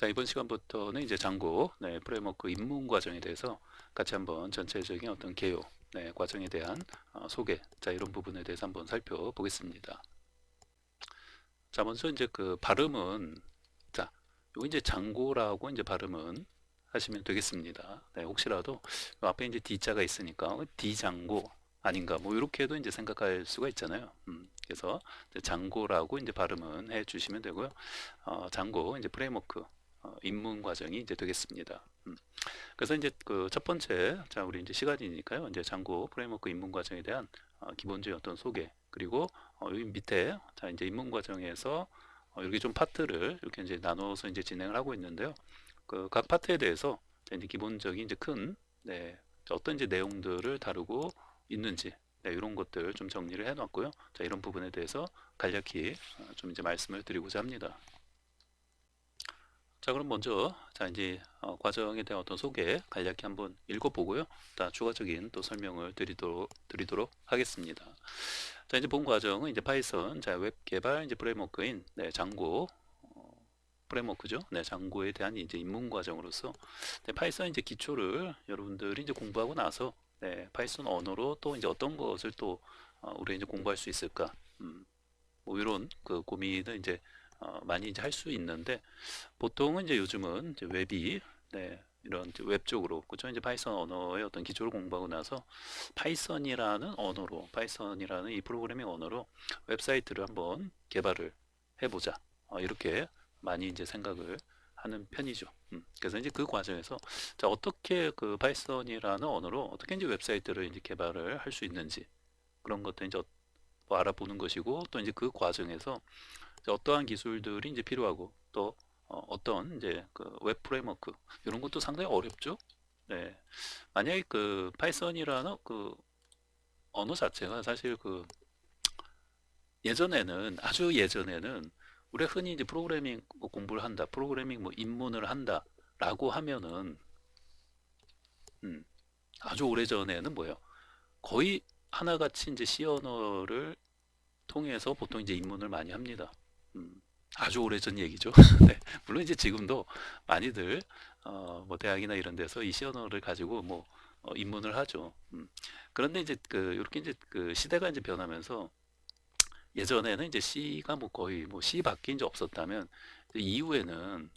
자, 이번 시간부터는 이제 장고, 네, 프레임워크 입문 과정에 대해서 같이 한번 전체적인 어떤 개요, 네, 과정에 대한 어, 소개, 자, 이런 부분에 대해서 한번 살펴보겠습니다. 자, 먼저 이제 그 발음은, 자, 요 이제 장고라고 이제 발음은 하시면 되겠습니다. 네, 혹시라도 요 앞에 이제 D자가 있으니까 어, D장고 아닌가, 뭐 이렇게도 이제 생각할 수가 있잖아요. 음, 그래서 이제 장고라고 이제 발음은 해 주시면 되고요. 어, 장고 이제 프레임워크 어, 입문 과정이 이제 되겠습니다. 음. 그래서 이제 그 첫 번째, 자 우리 이제 시간이니까요. 이제 장고 프레임워크 입문 과정에 대한 어, 기본적인 어떤 소개 그리고 어, 여기 밑에 자 이제 입문 과정에서 어, 이렇게 좀 파트를 이렇게 이제 나눠서 이제 진행을 하고 있는데요. 그 각 파트에 대해서 자 이제 기본적인 이제 큰 네, 자, 어떤 이제 내용들을 다루고 있는지 네, 이런 것들 좀 정리를 해놨고요. 자 이런 부분에 대해서 간략히 어, 좀 이제 말씀을 드리고자 합니다. 자 그럼 먼저 자 이제 어, 과정에 대한 어떤 소개 간략히 한번 읽어보고요. 다 추가적인 또 설명을 드리도록 드리도록 하겠습니다. 자 이제 본 과정은 이제 파이썬 자웹 개발 이제 프레임워크인 네, 장고 어, 프레임워크죠. 네 장고에 대한 이제 입문 과정으로서 네, 파이썬 이제 기초를 여러분들이 이제 공부하고 나서 네, 파이썬 언어로 또 이제 어떤 것을 또 어, 우리 이제 공부할 수 있을까? 음, 뭐 이런 그 고민을 이제 어, 많이 이제 할 수 있는데 보통은 이제 요즘은 이제 웹이 네, 이런 웹 쪽으로 그죠 이제 파이썬 언어의 어떤 기초를 공부하고 나서 파이썬이라는 언어로 파이썬이라는 이 프로그래밍 언어로 웹사이트를 한번 개발을 해보자 어, 이렇게 많이 이제 생각을 하는 편이죠. 음, 그래서 이제 그 과정에서 자 어떻게 그 파이썬이라는 언어로 어떻게 이제 웹사이트를 이제 개발을 할 수 있는지 그런 것도 이제 뭐 알아보는 것이고 또 이제 그 과정에서 어떠한 기술들이 이제 필요하고 또 어, 떤 이제 그 웹 프레임워크 이런 것도 상당히 어렵죠. 네. 만약에 그 파이썬이라는 그 언어 자체가 사실 그 예전에는 아주 예전에는 우리가 흔히 이제 프로그래밍 뭐 공부를 한다, 프로그래밍 뭐 입문을 한다라고 하면은 음, 아주 오래 전에는 뭐예요? 거의 하나같이 이제 C 언어를 통해서 보통 이제 입문을 많이 합니다. 음, 아주 오래전 얘기죠. 네, 물론 이제 지금도 많이들 어, 뭐 대학이나 이런 데서 이 시언어를 가지고 뭐 어, 입문을 하죠. 음, 그런데 이제 그 이렇게 이제 그 시대가 이제 변하면서 예전에는 이제 C가 뭐 거의 뭐 C밖에 이제 없었다면 이제 이후에는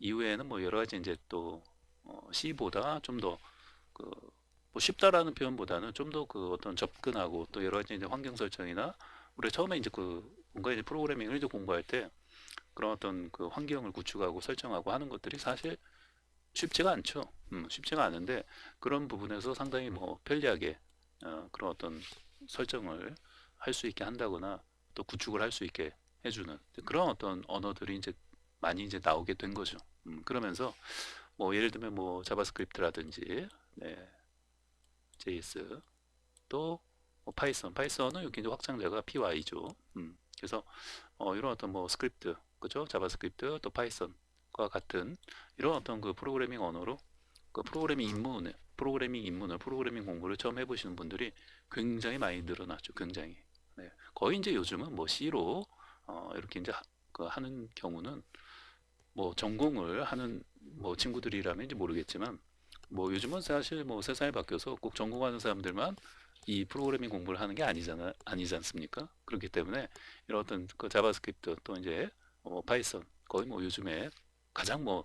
이후에는 뭐 여러 가지 이제 또 어, C보다 좀 더 그 뭐 쉽다라는 표현보다는 좀 더 그 어떤 접근하고 또 여러 가지 이제 환경 설정이나 우리가 처음에 이제 그 뭔가 이제 프로그래밍을 이제 공부할 때 그런 어떤 그 환경을 구축하고 설정하고 하는 것들이 사실 쉽지가 않죠. 음, 쉽지가 않은데 그런 부분에서 상당히 뭐 편리하게 어, 그런 어떤 설정을 할 수 있게 한다거나 또 구축을 할 수 있게 해주는 그런 어떤 언어들이 이제 많이 이제 나오게 된 거죠. 음, 그러면서 뭐 예를 들면 뭐 자바스크립트라든지 네, JS 또 뭐 파이썬, 파이썬은 여기 이제 확장자가 py죠. 음, 그래서 어, 이런 어떤 뭐 스크립트, 그죠? 자바스크립트 또 파이썬과 같은 이런 어떤 그 프로그래밍 언어로 그 프로그래밍 입문을 프로그래밍 입문을 프로그래밍 공부를 처음 해보시는 분들이 굉장히 많이 늘어났죠. 굉장히. 네. 거의 이제 요즘은 뭐 C로 어, 이렇게 이제 하, 그 하는 경우는 뭐 전공을 하는 뭐 친구들이라면 이 모르겠지만 뭐 요즘은 사실 뭐 세상이 바뀌어서 꼭 전공하는 사람들만 이 프로그래밍 공부를 하는 게 아니잖아 아니지 않습니까? 그렇기 때문에 이런 어떤 그 자바스크립트 또 이제 뭐 파이썬 거의 뭐 요즘에 가장 뭐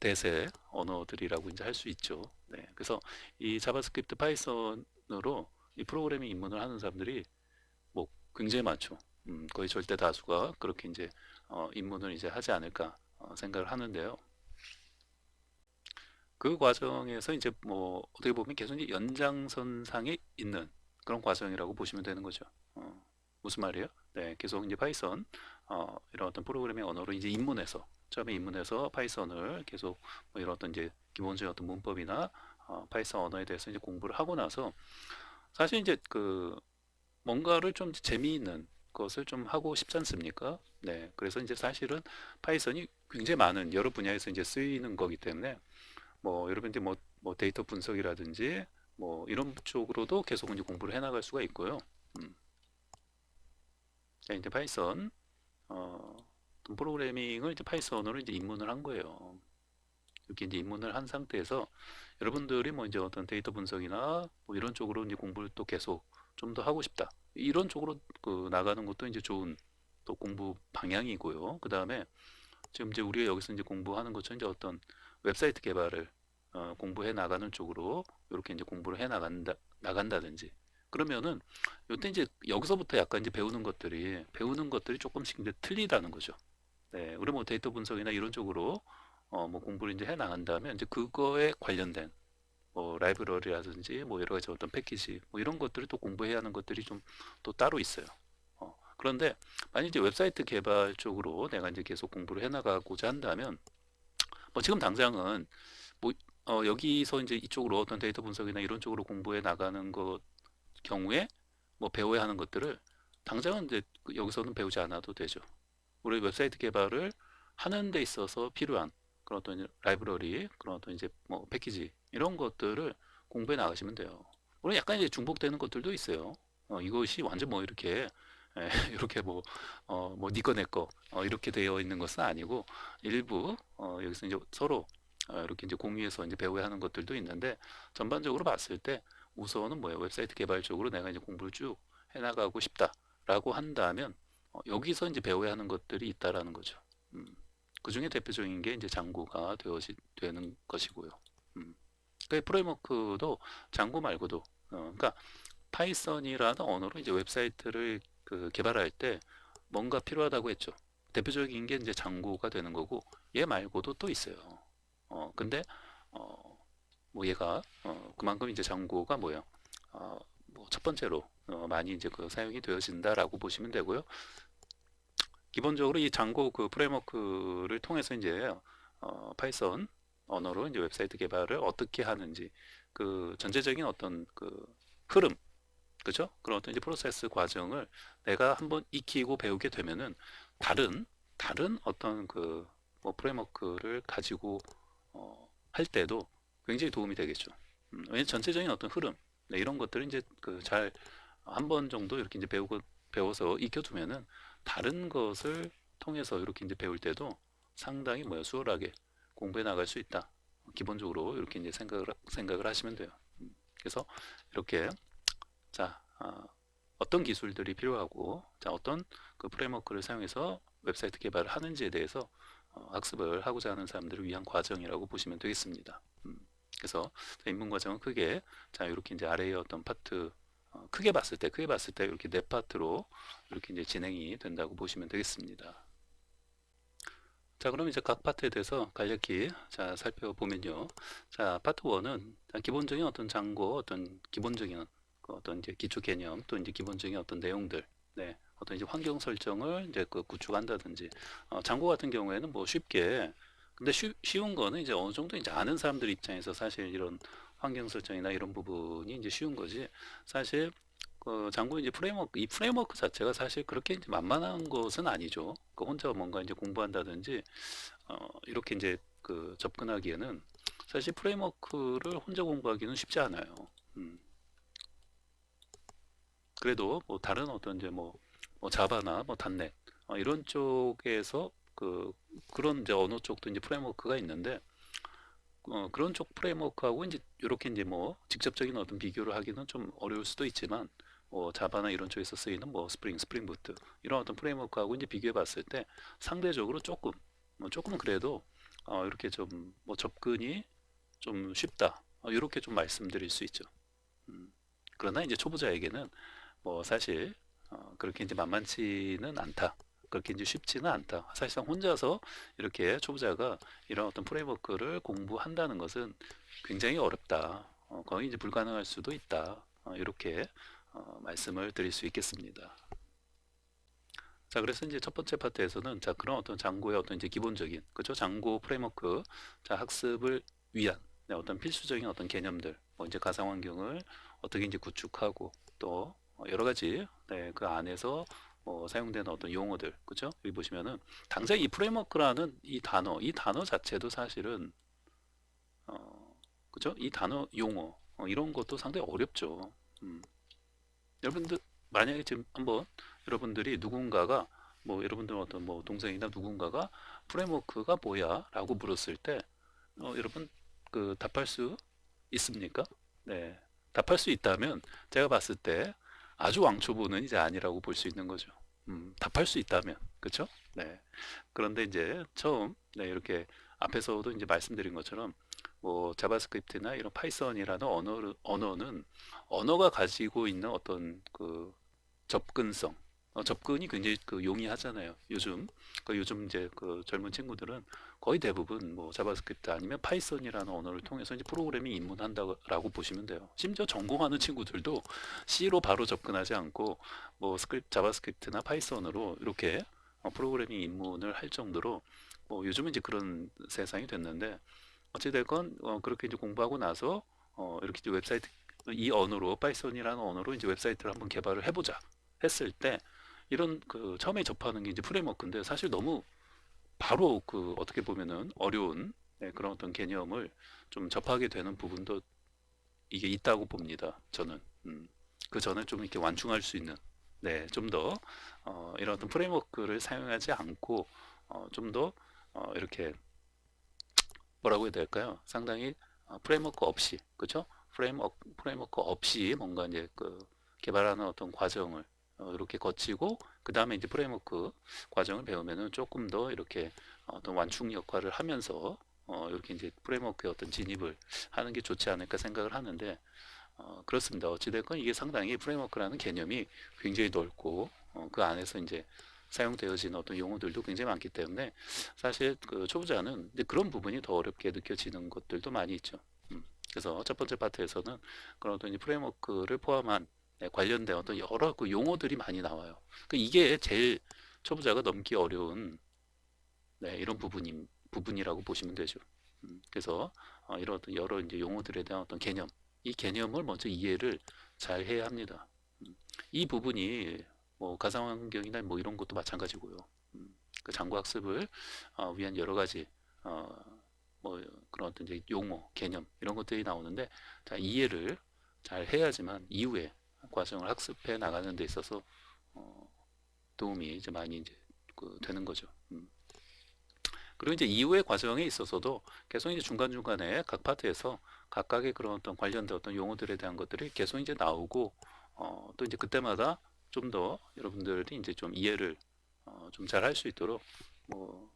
대세 언어들이라고 이제 할 수 있죠. 네. 그래서 이 자바스크립트 파이썬으로 이 프로그래밍 입문을 하는 사람들이 뭐 굉장히 많죠. 음, 거의 절대 다수가 그렇게 이제 어, 입문을 이제 하지 않을까 어, 생각을 하는데요. 그 과정에서 이제 뭐 어떻게 보면 계속 이제 연장선상에 있는 그런 과정이라고 보시면 되는 거죠. 어, 무슨 말이에요? 네, 계속 이제 파이썬 어, 이런 어떤 프로그래밍 언어로 이제 입문해서 처음에 입문해서 파이썬을 계속 뭐 이런 어떤 이제 기본적인 어떤 문법이나 어, 파이썬 언어에 대해서 이제 공부를 하고 나서 사실 이제 그 뭔가를 좀 재미있는 것을 좀 하고 싶지 않습니까? 네, 그래서 이제 사실은 파이썬이 굉장히 많은 여러 분야에서 이제 쓰이는 거기 때문에 뭐 여러분들이 뭐, 뭐 데이터 분석이라든지 뭐 이런 쪽으로도 계속 이제 공부를 해 나갈 수가 있고요. 음. 자, 이제 파이썬 어, 프로그래밍을 이제 파이썬으로 이제 입문을 한 거예요. 이렇게 이제 입문을 한 상태에서 여러분들이 뭐 이제 어떤 데이터 분석이나 뭐 이런 쪽으로 이제 공부를 또 계속 좀 더 하고 싶다. 이런 쪽으로 그 나가는 것도 이제 좋은 또 공부 방향이고요. 그 다음에 지금 이제 우리가 여기서 이제 공부하는 것처럼 이제 어떤 웹사이트 개발을 어, 공부해 나가는 쪽으로 이렇게 이제 공부를 해 나간다 나간다든지 그러면은 요때 이제 여기서부터 약간 이제 배우는 것들이 배우는 것들이 조금씩 이제 틀리다는 거죠. 네, 우리 뭐 데이터 분석이나 이런 쪽으로 어, 뭐 공부를 이제 해 나간 다면 이제 그거에 관련된 뭐 라이브러리라든지 뭐 여러 가지 어떤 패키지 뭐 이런 것들을 또 공부해야 하는 것들이 좀 또 따로 있어요. 어, 그런데 만약 이제 웹사이트 개발 쪽으로 내가 이제 계속 공부를 해 나가고자 한다면 뭐 지금 당장은 뭐 어, 여기서 이제 이쪽으로 어떤 데이터 분석이나 이런 쪽으로 공부해 나가는 것 경우에 뭐 배워야 하는 것들을 당장은 이제 그 여기서는 배우지 않아도 되죠. 우리 웹사이트 개발을 하는 데 있어서 필요한 그런 어떤 라이브러리, 그런 어떤 이제 뭐 패키지 이런 것들을 공부해 나가시면 돼요. 물론 약간 이제 중복되는 것들도 있어요. 어, 이것이 완전 뭐 이렇게 에, 이렇게 뭐 어, 뭐 니꺼 내꺼 어, 이렇게 되어 있는 것은 아니고 일부 어, 여기서 이제 서로 어, 이렇게 이제 공유해서 이제 배워야 하는 것들도 있는데 전반적으로 봤을 때 우선은 뭐예요? 웹사이트 개발 쪽으로 내가 이제 공부를 쭉 해나가고 싶다라고 한다면 어, 여기서 이제 배워야 하는 것들이 있다라는 거죠. 음, 그 중에 대표적인 게 이제 장고가 되어지, 되는 것이고요. 음, 그 프레임워크도 장고 말고도 어, 그러니까 파이썬이라는 언어로 이제 웹사이트를 그 개발할 때 뭔가 필요하다고 했죠. 대표적인 게 이제 장고가 되는 거고 얘 말고도 또 있어요. 어, 근데 어, 뭐 얘가 어, 그만큼 이제 장고가 뭐예요? 어, 뭐 첫 번째로 어, 많이 이제 그 사용이 되어진다라고 보시면 되고요. 기본적으로 이 장고 그 프레임워크를 통해서 이제 어, 파이썬 언어로 이제 웹사이트 개발을 어떻게 하는지 그 전체적인 어떤 그 흐름 그죠? 그런 어떤 이제 프로세스 과정을 내가 한번 익히고 배우게 되면은 다른 다른 어떤 그 뭐 프레임워크를 가지고 어, 할 때도 굉장히 도움이 되겠죠. 음, 왜냐면 전체적인 어떤 흐름 네, 이런 것들을 이제 그 잘 한 번 정도 이렇게 이제 배우고 배워서 익혀두면은 다른 것을 통해서 이렇게 이제 배울 때도 상당히 뭐야 수월하게 공부해 나갈 수 있다. 기본적으로 이렇게 이제 생각을 생각을 하시면 돼요. 음, 그래서 이렇게 자 어, 어떤 기술들이 필요하고 자 어떤 그 프레임워크를 사용해서 웹사이트 개발을 하는지에 대해서 어, 학습을 하고자 하는 사람들을 위한 과정이라고 보시면 되겠습니다. 음, 그래서 입문 과정은 크게 자 이렇게 이제 아래의 어떤 파트 어, 크게 봤을 때 크게 봤을 때 이렇게 네 파트로 이렇게 이제 진행이 된다고 보시면 되겠습니다. 자 그럼 이제 각 파트에 대해서 간략히 자 살펴보면요. 자 파트 1은 기본적인 어떤 장고 어떤 기본적인 그 어떤 이제 기초 개념 또 이제 기본적인 어떤 내용들 네 어떤 이제 환경 설정을 이제 그 구축한다든지 어, 장고 같은 경우에는 뭐 쉽게 근데 쉬, 쉬운 거는 이제 어느 정도 이제 아는 사람들 입장에서 사실 이런 환경 설정이나 이런 부분이 이제 쉬운 거지 사실 그 장고 이제 프레임워크 이 프레임워크 자체가 사실 그렇게 이제 만만한 것은 아니죠. 그 혼자 뭔가 이제 공부한다든지 어, 이렇게 이제 그 접근하기에는 사실 프레임워크를 혼자 공부하기는 쉽지 않아요. 음. 그래도 뭐 다른 어떤 이제 뭐, 뭐 자바나 뭐 단넷 어, 이런 쪽에서 그 그런 이제 언어 쪽도 이제 프레임워크가 있는데 어, 그런 쪽 프레임워크하고 이제 이렇게 이제 뭐 직접적인 어떤 비교를 하기는 좀 어려울 수도 있지만 뭐 자바나 이런 쪽에서 쓰이는 뭐 스프링, 스프링 부트 이런 어떤 프레임워크하고 이제 비교해 봤을 때 상대적으로 조금 뭐 조금 그래도 어, 이렇게 좀 뭐 접근이 좀 쉽다 어, 이렇게 좀 말씀드릴 수 있죠. 음, 그러나 이제 초보자에게는 뭐 사실 어, 그렇게 이제 만만치는 않다. 그렇게 이제 쉽지는 않다. 사실상 혼자서 이렇게 초보자가 이런 어떤 프레임워크를 공부한다는 것은 굉장히 어렵다. 어, 거의 이제 불가능할 수도 있다. 어, 이렇게 어, 말씀을 드릴 수 있겠습니다. 자, 그래서 이제 첫 번째 파트에서는 자, 그런 어떤 장고의 어떤 이제 기본적인, 그죠? 장고 프레임워크, 자, 학습을 위한 네, 어떤 필수적인 어떤 개념들, 뭐 이제 가상 환경을 어떻게 이제 구축하고 또 어, 여러 가지 네, 그 안에서 뭐 사용되는 어떤 용어들, 그죠? 여기 보시면은 당장 이 프레임워크라는 이 단어, 이 단어 자체도 사실은 어, 그죠? 이 단어 용어 어, 이런 것도 상당히 어렵죠. 음. 여러분들 만약에 지금 한번 여러분들이 누군가가 뭐 여러분들 어떤 뭐 동생이나 누군가가 프레임워크가 뭐야 라고 물었을 때 어, 여러분 그 답할 수 있습니까? 네, 답할 수 있다면 제가 봤을 때 아주 왕초보는 이제 아니라고 볼 수 있는 거죠. 음, 답할 수 있다면 그렇죠? 네. 그런데 이제 처음 네, 이렇게 앞에서도 이제 말씀드린 것처럼 뭐 자바스크립트나 이런 파이썬이라는 언어 언어는 언어가 가지고 있는 어떤 그 접근성 어, 접근이 굉장히 그 용이하잖아요. 요즘 그 요즘 이제 그 젊은 친구들은 거의 대부분 뭐 자바스크립트 아니면 파이썬이라는 언어를 통해서 이제 프로그래밍 입문한다라고 보시면 돼요. 심지어 전공하는 친구들도 C로 바로 접근하지 않고 뭐 스크립트 자바스크립트나 파이썬으로 이렇게 어, 프로그래밍 입문을 할 정도로 뭐 요즘은 이제 그런 세상이 됐는데 어찌됐건 어, 그렇게 이제 공부하고 나서 어, 이렇게 이제 웹사이트 이 언어로 파이썬이라는 언어로 이제 웹사이트를 한번 개발을 해보자 했을 때 이런 그 처음에 접하는 게 이제 프레임워크인데 사실 너무 바로 그 어떻게 보면은 어려운 네, 그런 어떤 개념을 좀 접하게 되는 부분도 이게 있다고 봅니다. 저는 음, 그 전에 좀 이렇게 완충할 수 있는 네, 좀더 어, 이런 어떤 프레임워크를 사용하지 않고 어, 좀더 어, 이렇게 뭐라고 해야 될까요? 상당히 어, 프레임워크 없이 그렇죠? 프레임워크 프레임워크 없이 뭔가 이제 그 개발하는 어떤 과정을 어, 이렇게 거치고 그 다음에 이제 프레임워크 과정을 배우면은 조금 더 이렇게 어떤 완충 역할을 하면서 어, 이렇게 이제 프레임워크의 어떤 진입을 하는 게 좋지 않을까 생각을 하는데 어, 그렇습니다. 어찌됐건 이게 상당히 프레임워크라는 개념이 굉장히 넓고 어, 그 안에서 이제 사용되어지는 어떤 용어들도 굉장히 많기 때문에 사실 그 초보자는 그런 부분이 더 어렵게 느껴지는 것들도 많이 있죠. 음, 그래서 첫 번째 파트에서는 그런 어떤 이 프레임워크를 포함한 네, 관련된 어떤 여러 그 용어들이 많이 나와요. 그 이게 제일 초보자가 넘기 어려운 네, 이런 부분이 부분이라고 보시면 되죠. 음, 그래서 어, 이런 어떤 여러 이제 용어들에 대한 어떤 개념, 이 개념을 먼저 이해를 잘 해야 합니다. 음, 이 부분이 뭐 가상환경이나 뭐 이런 것도 마찬가지고요. 음, 그 장구학습을 어, 위한 여러 가지 어, 뭐 그런 어떤 이제 용어, 개념 이런 것들이 나오는데 자, 이해를 잘 해야지만 이후에 과정을 학습해 나가는 데 있어서 어, 도움이 이제 많이 이제 그 되는 거죠. 음. 그리고 이제 이후의 과정에 있어서도 계속 이제 중간중간에 각 파트에서 각각의 그런 어떤 관련된 어떤 용어들에 대한 것들이 계속 이제 나오고 어, 또 이제 그때마다 좀 더 여러분들이 이제 좀 이해를 어, 좀 잘 할 수 있도록 뭐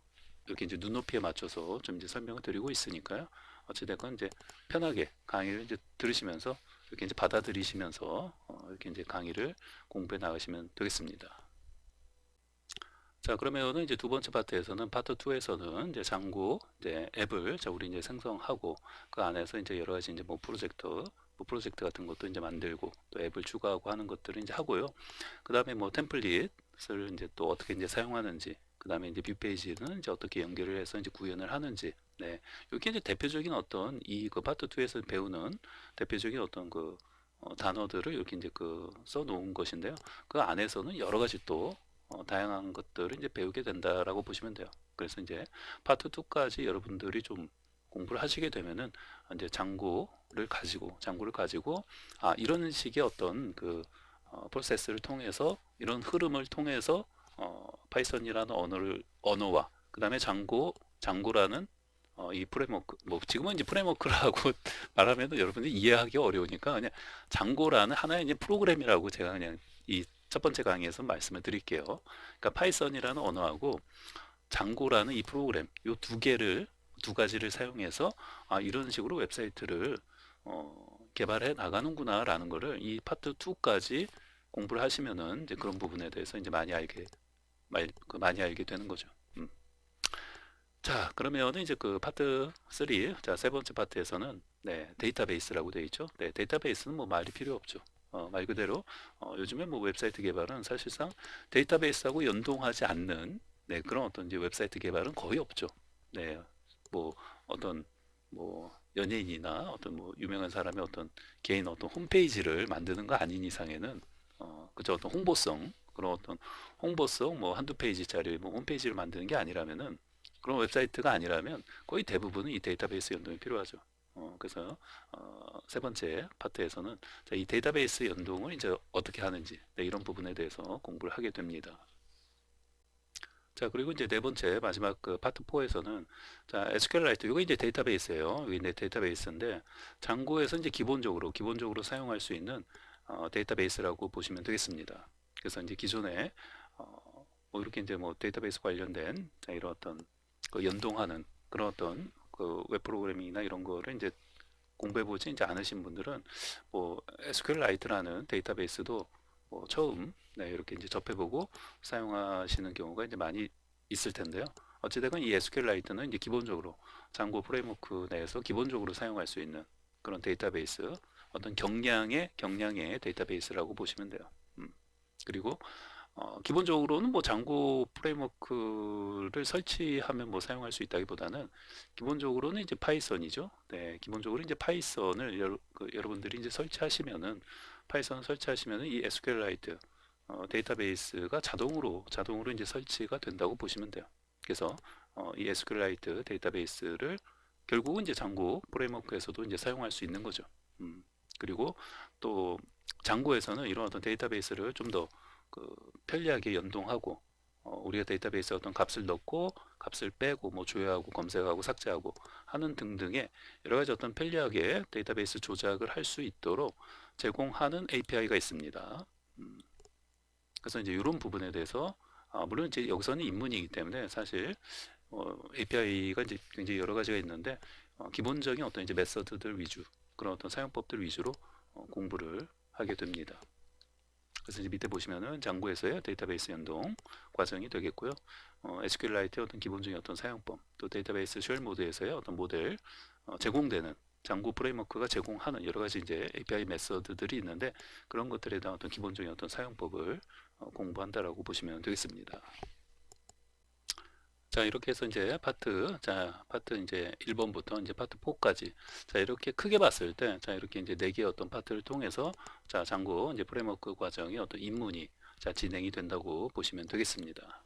이렇게 이제 눈높이에 맞춰서 좀 이제 설명을 드리고 있으니까요. 어찌됐건 이제 편하게 강의를 이제 들으시면서 이렇게 이제 받아들이시면서 어, 이렇게 이제 강의를 공부해 나가시면 되겠습니다. 자 그러면은 이제 두 번째 파트에서는 파트 2에서는 이제 장구 이제 앱을 자 우리 이제 생성하고 그 안에서 이제 여러 가지 이제 뭐 프로젝트 뭐 프로젝트 같은 것도 이제 만들고 또 앱을 추가하고 하는 것들을 이제 하고요. 그 다음에 뭐 템플릿을 이제 또 어떻게 이제 사용하는지 그 다음에 이제 뷰페이지는 이제 어떻게 연결을 해서 이제 구현을 하는지 네 이게 이제 대표적인 어떤 이 그 파트 2에서 배우는 대표적인 어떤 그 어, 단어들을 이렇게 이제 그 써놓은 것인데요. 그 안에서는 여러 가지 또 어, 다양한 것들을 이제 배우게 된다라고 보시면 돼요. 그래서 이제 파트 2까지 여러분들이 좀 공부를 하시게 되면은 이제 장구를 가지고 장구를 가지고 아 이런 식의 어떤 그 어, 프로세스를 통해서 이런 흐름을 통해서 어, 파이썬이라는 언어를 언어와 그 다음에 장고 장고라는 어, 이 프레임워크 뭐 지금은 이제 프레임워크라고 말하면 여러분들이 이해하기 어려우니까 그냥 장고라는 하나의 이제 프로그램이라고 제가 그냥 이 첫 번째 강의에서 말씀을 드릴게요. 그러니까 파이썬이라는 언어하고 장고라는 이 프로그램 이 두 개를 두 가지를 사용해서 아 이런 식으로 웹사이트를 어, 개발해 나가는구나 라는 거를 이 파트 2까지 공부를 하시면은 이제 그런 부분에 대해서 이제 많이 알게 말, 그 많이 알게 되는 거죠. 음. 자, 그러면 이제 그 파트 3, 자, 세 번째 파트에서는 네, 데이터베이스라고 되어 있죠. 네, 데이터베이스는 뭐 말이 필요 없죠. 어, 말 그대로 어, 요즘에 뭐 웹사이트 개발은 사실상 데이터베이스하고 연동하지 않는 네, 그런 어떤 이제 웹사이트 개발은 거의 없죠. 네, 뭐 어떤 뭐 연예인이나 어떤 뭐 유명한 사람의 어떤 개인 어떤 홈페이지를 만드는 거 아닌 이상에는 어, 그저 어떤 홍보성 그런 어떤 홍보성 뭐 한두 페이지짜리 뭐 홈페이지를 만드는 게 아니라면은 그런 웹사이트가 아니라면 거의 대부분은 이 데이터베이스 연동이 필요하죠. 어, 그래서 어, 세 번째 파트에서는 자, 이 데이터베이스 연동을 이제 어떻게 하는지 네, 이런 부분에 대해서 공부를 하게 됩니다. 자, 그리고 이제 네 번째 마지막 그 파트 4에서는 자, SQLite 이거 이제 데이터베이스예요. 이제 데이터베이스인데 장고에서 이제 기본적으로 기본적으로 사용할 수 있는 어, 데이터베이스라고 보시면 되겠습니다. 그래서 이제 기존에 어, 뭐 이렇게 이제 뭐 데이터베이스 관련된 자, 이런 어떤 그 연동하는 그런 어떤 그 웹 프로그래밍이나 이런 거를 이제 공부해 보지 이제 않으신 분들은 뭐 SQLite라는 데이터베이스도 뭐 처음 네, 이렇게 이제 접해보고 사용하시는 경우가 이제 많이 있을 텐데요. 어찌되건 이 SQLite는 이제 기본적으로 장고 프레임워크 내에서 기본적으로 사용할 수 있는 그런 데이터베이스, 어떤 경량의 경량의 데이터베이스라고 보시면 돼요. 음. 그리고 어, 기본적으로는 뭐 장고 프레임워크를 설치하면 뭐 사용할 수 있다기보다는 기본적으로는 이제 파이썬이죠. 네, 기본적으로 이제 파이썬을 여러, 그 여러분들이 이제 설치하시면은 파이썬 설치하시면은 이 SQLite 어, 데이터베이스가 자동으로 자동으로 이제 설치가 된다고 보시면 돼요. 그래서 어, 이 SQLite 데이터베이스를 결국은 이제 장고 프레임워크에서도 이제 사용할 수 있는 거죠. 음, 그리고 또 장고에서는 이런 어떤 데이터베이스를 좀더 그 편리하게 연동하고 어, 우리가 데이터베이스에 어떤 값을 넣고 값을 빼고 뭐 조회하고 검색하고 삭제하고 하는 등등의 여러 가지 어떤 편리하게 데이터베이스 조작을 할 수 있도록 제공하는 API가 있습니다. 음, 그래서 이제 이런 부분에 대해서 아, 물론 이제 여기서는 입문이기 때문에 사실 어, API가 이제 굉장히 여러 가지가 있는데 어, 기본적인 어떤 이제 메서드들 위주 그런 어떤 사용법들 위주로 어, 공부를 하게 됩니다. 그래서 이제 밑에 보시면은 장고에서의 데이터베이스 연동 과정이 되겠고요. 어, SQLite의 어떤 기본적인 어떤 사용법, 또 데이터베이스 쉘 모드에서의 어떤 모델 어, 제공되는 장고 프레임워크가 제공하는 여러 가지 이제 API 메서드들이 있는데 그런 것들에 대한 어떤 기본적인 어떤 사용법을 어, 공부한다라고 보시면 되겠습니다. 자, 이렇게 해서 이제 파트, 자, 파트 이제 1번부터 이제 파트 4까지. 자, 이렇게 크게 봤을 때, 자, 이렇게 이제 네 개의 어떤 파트를 통해서, 자, 장고 이제 프레임워크 과정이 어떤 입문이, 자, 진행이 된다고 보시면 되겠습니다.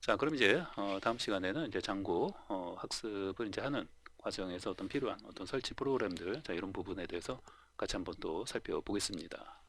자, 그럼 이제, 어, 다음 시간에는 이제 장고, 어, 학습을 이제 하는 과정에서 어떤 필요한 어떤 설치 프로그램들, 자, 이런 부분에 대해서 같이 한번 또 살펴보겠습니다.